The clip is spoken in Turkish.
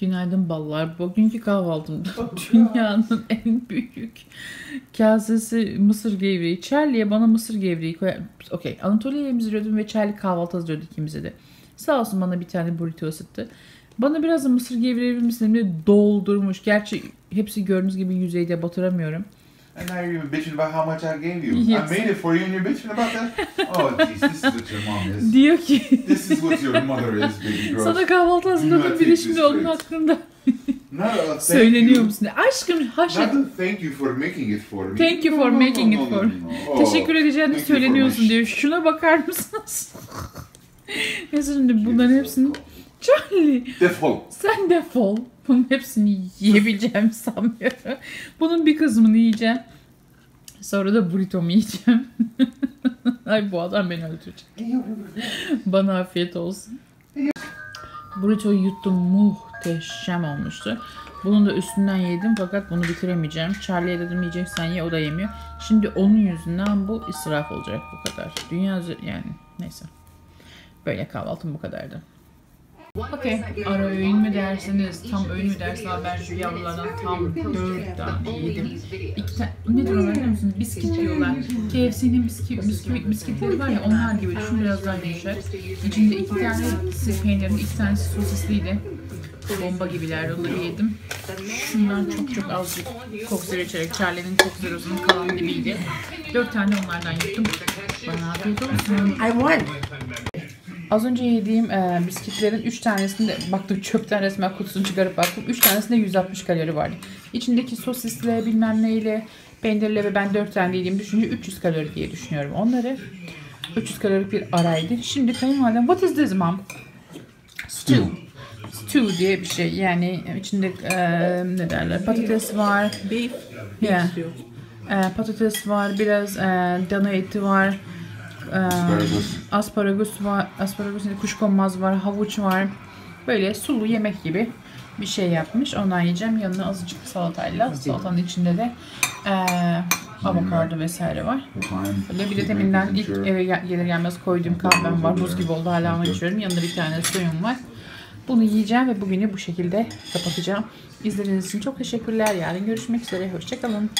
Günaydın ballar. Bugünkü kahvaltımda dünyanın en büyük kasesi mısır gevreği. Charlie'ye bana mısır gevreği koyar. Okey. Anatolia'ya emziriyordum ve Charlie kahvaltı hazırlıyordu ikimize de. Sağ olsun bana bir tane burrito ısıttı. Bana biraz da mısır gevreği misin diye doldurmuş. Gerçi hepsi gördüğünüz gibi yüzeyde batıramıyorum. And now you're bitching about how much I gave you. Yes. I made it for you and you're bitching about that? Oh, jeez, this is what your mom is. Diyor ki This is what your mother is, baby girl. sana kahvaltı hazırladım bir de şimdi onun disgrace. hakkında Not a thank söyleniyor musun? Aşkım haşet. Not thank you for making it for me. Thank you for making it for me. Teşekkür edeceğini söyleniyorsun diyor. Şuna bakar mısınız? Neyse şimdi bunların hepsini Charlie Defol. sen defol. Bunun hepsini yiyebileceğimi sanmıyorum. Bunun bir kısmını yiyeceğim. Sonra da burritomu yiyeceğim. Ay bu adam beni öldürecek. Bana afiyet olsun. Burrito'yu yuttum. Muhteşem olmuştu. Bunun da üstünden yedim fakat bunu bitiremeyeceğim. Charlie'ye dedim yiyeceksen ye o da yemiyor. Şimdi onun yüzünden bu israf olacak bu kadar. Dünya yani neyse. Böyle kahvaltım bu kadardı. Okey. Ara öğün mü dersiniz, tam öğün mü dersiniz? Ben şu yavrulardan tam dört tane yedim. İki tane, ne diyorlar biliyor musunuz? Biskit diyorlar. KFC'nin bisküvit, bisküvit, biskitleri var ya onlar gibi. Düşün biraz daha yumuşak. İçinde iki tanesi peynirin, iki tanesi sosisliydi. Bomba gibilerdi. Onları yedim. Şundan çok çok azıcık Zero içerek Charlie'nin Coke Zero'sunun kalan dibiydi. Dört tane onlardan yuttum. Bana afiyet olsun. I won. Az önce yediğim e, biskitlerin 3 tanesinde baktım çöpten resmen kutusunu çıkarıp baktım. 3 tanesinde 160 kalori vardı. İçindeki sosisle bilmem neyle peynirle ve ben 4 tane yediğimi düşünce 300 kalori diye düşünüyorum onları. 300 kalori bir araydı. Şimdi kayınvalidem what is this mom? Stew. Stew diye bir şey yani içinde e, ne derler patates var. Beef. Yeah. stew. E, patates var, biraz e, dana eti var. E, Asparagus. asparagus var, asparagus değil, kuşkonmaz var, havuç var. Böyle sulu yemek gibi bir şey yapmış. Ondan yiyeceğim. Yanına azıcık salatayla. Salatanın içinde de e, avokado vesaire var. Böyle bir de teminden ilk eve gel- gelir gelmez koyduğum kahvem var. Buz gibi oldu hala onu içiyorum. Yanında bir tane suyum var. Bunu yiyeceğim ve bugünü bu şekilde kapatacağım. İzlediğiniz için çok teşekkürler. Yarın görüşmek üzere. Hoşçakalın.